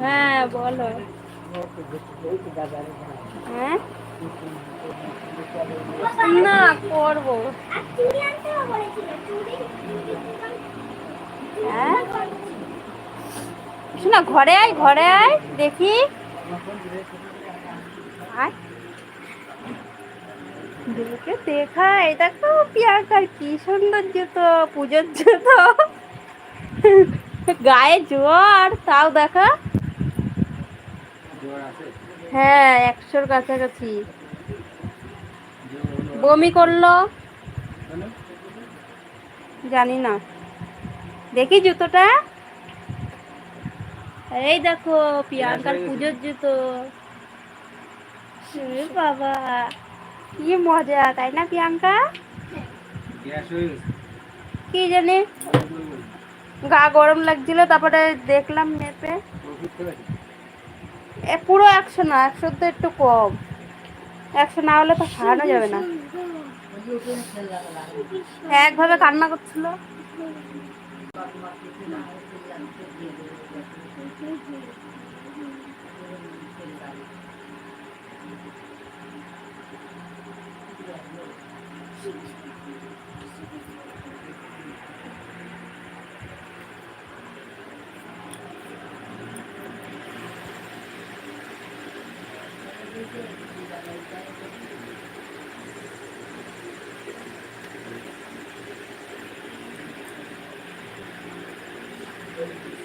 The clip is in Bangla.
হ্যাঁ বলো। হ্যাঁ? না, করব। হ্যাঁ? শোনা, ঘরে আয় ঘরে আয়, দেখি। আয়। দিলকে দেখা এটা তো পিয়াকার কি সুন্দর জুতো, পুজোর জুতো। গায়ে জোর তাও দেখা। হ্যাঁ একশোর কাছাকাছি। বমি করল? জানি না। দেখি জুতোটা। এই দেখো প্রিয়াঙ্কার পুজোর জুতো। বাবা কি মজা তাই না প্রিয়াঙ্কা? কি জানি? গা গরম লাগছিল তারপরে দেখলাম মেপে। এ, পুরো একশো না, একশো তো একটু কম একশো না হলে তো সারানো যাবে না একভাবে কান্না করছিল Thank you. Thank you.